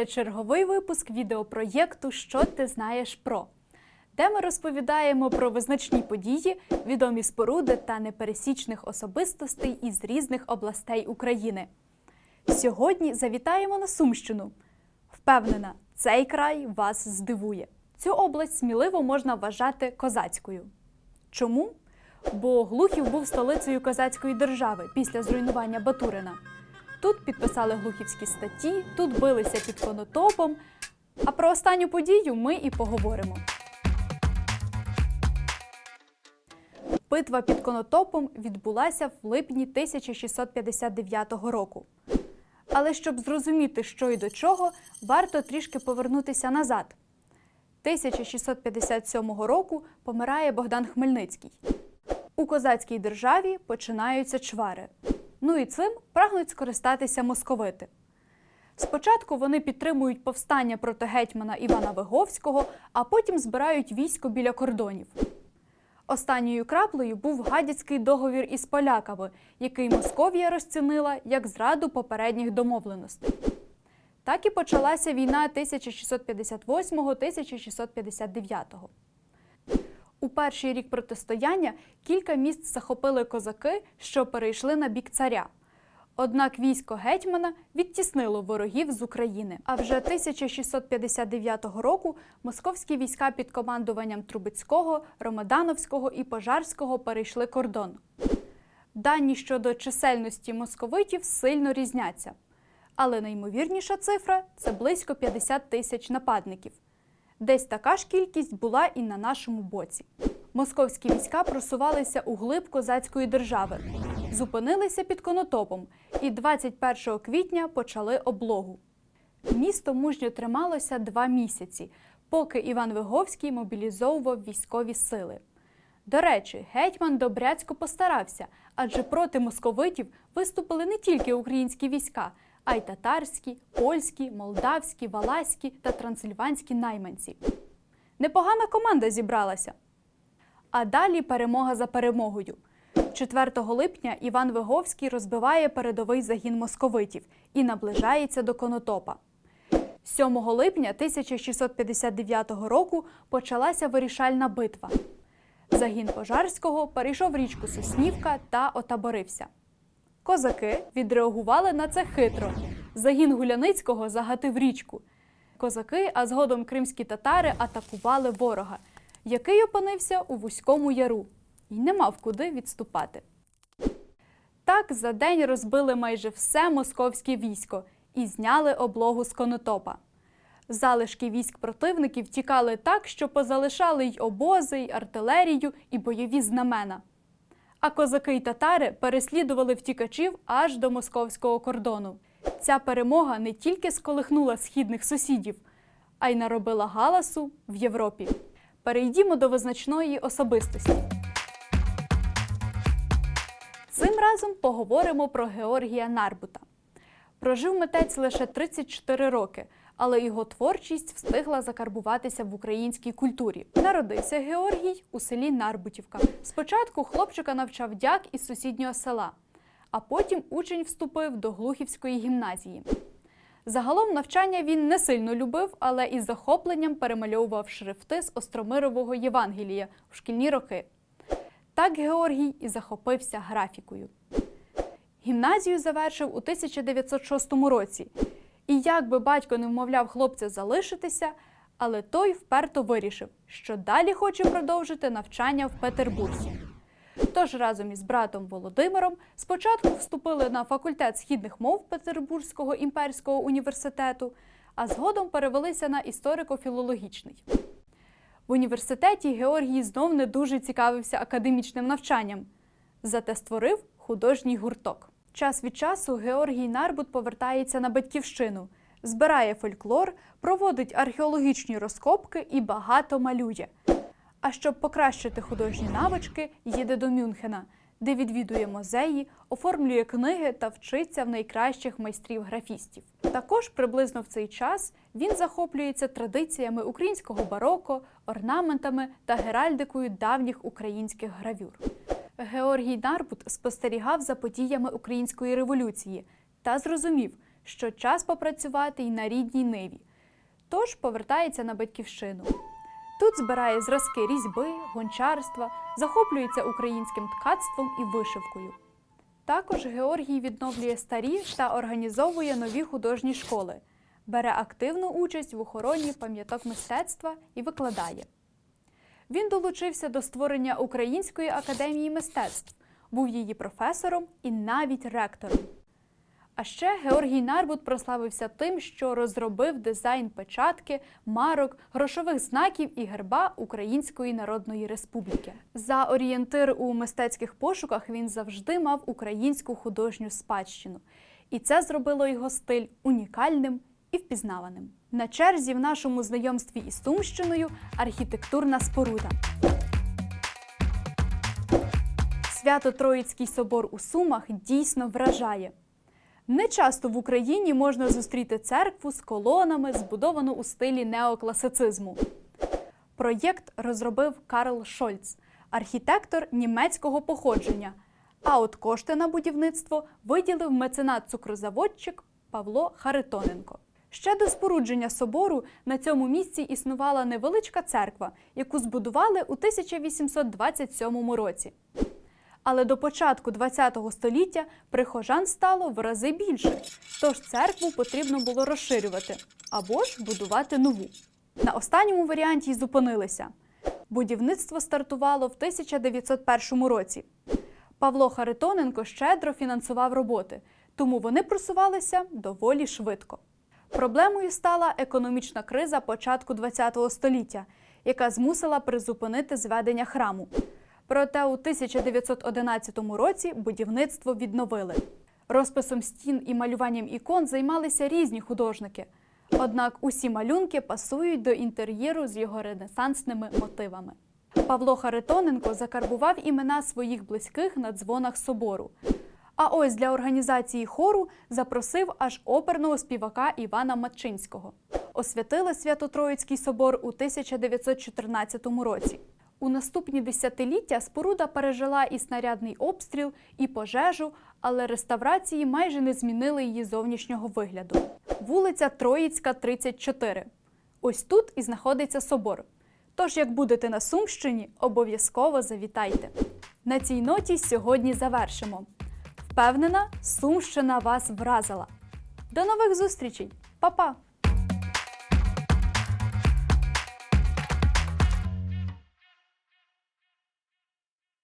Це черговий випуск відеопроєкту Що ти знаєш про, де ми розповідаємо про визначні події, відомі споруди та непересічних особистостей із різних областей України. Сьогодні завітаємо на Сумщину. Впевнена, цей край вас здивує. Цю область сміливо можна вважати козацькою. Чому? Бо Глухів був столицею козацької держави після зруйнування Батурина. Тут підписали глухівські статті, тут билися під конотопом. А про останню подію ми і поговоримо. Битва під конотопом відбулася в липні 1659 року. Але щоб зрозуміти, що і до чого, варто трішки повернутися назад. 1657 року помирає Богдан Хмельницький. У козацькій державі починаються чвари. Ну і цим прагнуть скористатися московити. Спочатку вони підтримують повстання проти гетьмана Івана Виговського, а потім збирають військо біля кордонів. Останньою краплею був гадяцький договір із поляками, який Московія розцінила як зраду попередніх домовленостей. Так і почалася війна 1658-1659. У перший рік протистояння кілька міст захопили козаки, що перейшли на бік царя. Однак військо гетьмана відтіснило ворогів з України. А вже 1659 року московські війська під командуванням Трубецького, Ромадановського і Пожарського перейшли кордон. Дані щодо чисельності московитів сильно різняться. Але найімовірніша цифра це близько 50 тисяч нападників. Десь така ж кількість була і на нашому боці. Московські війська просувалися у глиб козацької держави, зупинилися під конотопом і 21 квітня почали облогу. Місто мужньо трималося два місяці, поки Іван Виговський мобілізовував військові сили. До речі, гетьман добряцько постарався, адже проти московитів виступили не тільки українські війська, а й татарські, польські, молдавські, валаські та трансильванські найманці. Непогана команда зібралася. А далі перемога за перемогою. 4 липня Іван Виговський розбиває передовий загін московитів і наближається до Конотопа. 7 липня 1659 року почалася вирішальна битва. Загін Пожарського перейшов річку Соснівка та отаборився. Козаки відреагували на це хитро. Загін Гуляницького загатив річку. Козаки, а згодом кримські татари атакували ворога, який опинився у вузькому яру і не мав куди відступати. Так за день розбили майже все московське військо і зняли облогу з конотопа. Залишки військ противників тікали так, що позалишали й обози, й артилерію, і бойові знамена. А козаки й татари переслідували втікачів аж до московського кордону. Ця перемога не тільки сколихнула східних сусідів, а й наробила галасу в Європі. Перейдімо до визначної особистості. Цим разом поговоримо про Георгія Нарбута. Прожив митець лише 34 роки, але його творчість встигла закарбуватися в українській культурі. Народився Георгій у селі Нарбутівка. Спочатку хлопчика навчав дяк із сусіднього села, а потім учень вступив до Глухівської гімназії. Загалом навчання він не сильно любив, але із захопленням перемальовував шрифти з Остромирового Євангелія в шкільні роки. Так Георгій і захопився графікою. Гімназію завершив у 1906 році. І як би батько не вмовляв хлопця залишитися, але той вперто вирішив, що далі хоче продовжити навчання в Петербурзі. Тож разом із братом Володимиром спочатку вступили на факультет східних мов Петербурзького імперського університету, а згодом перевелися на історико-філологічний. В університеті Георгій знов не дуже цікавився академічним навчанням, зате створив художній гурток. Час від часу Георгій Нарбут повертається на батьківщину, збирає фольклор, проводить археологічні розкопки і багато малює. А щоб покращити художні навички, їде до Мюнхена, де відвідує музеї, оформлює книги та вчиться в найкращих майстрів графістів. Також приблизно в цей час він захоплюється традиціями українського бароко, орнаментами та геральдикою давніх українських гравюр. Георгій Нарбут спостерігав за подіями української революції та зрозумів, що час попрацювати й на рідній ниві. Тож повертається на батьківщину. Тут збирає зразки різьби, гончарства, захоплюється українським ткацтвом і вишивкою. Також Георгій відновлює старі та організовує нові художні школи, бере активну участь в охороні пам'яток мистецтва і викладає. Він долучився до створення Української академії мистецтв, був її професором і навіть ректором. А ще Георгій Нарбут прославився тим, що розробив дизайн печатки, марок, грошових знаків і герба Української Народної Республіки. За орієнтир у мистецьких пошуках він завжди мав українську художню спадщину, і це зробило його стиль унікальним і впізнаваним. На черзі в нашому знайомстві із Сумщиною архітектурна споруда. Свято-Троїцький собор у Сумах дійсно вражає. Не часто в Україні можна зустріти церкву з колонами, збудовану у стилі неокласицизму. Проєкт розробив Карл Шольц, архітектор німецького походження. А от кошти на будівництво виділив меценат-цукрозаводчик Павло Харитоненко. Ще до спорудження собору на цьому місці існувала невеличка церква, яку збудували у 1827 році. Але до початку ХХ століття прихожан стало в рази більше, тож церкву потрібно було розширювати або ж будувати нову. На останньому варіанті й зупинилися. Будівництво стартувало в 1901 році. Павло Харитоненко щедро фінансував роботи, тому вони просувалися доволі швидко. Проблемою стала економічна криза початку ХХ століття, яка змусила призупинити зведення храму. Проте у 1911 році будівництво відновили. Розписом стін і малюванням ікон займалися різні художники. Однак усі малюнки пасують до інтер'єру з його ренесансними мотивами. Павло Харитоненко закарбував імена своїх близьких на дзвонах собору. А ось для організації хору запросив аж оперного співака Івана Матчинського. Освятили Свято-Троїцький собор у 1914 році. У наступні десятиліття споруда пережила і снарядний обстріл, і пожежу, але реставрації майже не змінили її зовнішнього вигляду. Вулиця Троїцька, 34. Ось тут і знаходиться собор. Тож, як будете на Сумщині, обов'язково завітайте. На цій ноті сьогодні завершимо. Впевнена, Сумщина вас вразила. До нових зустрічей, Па-па!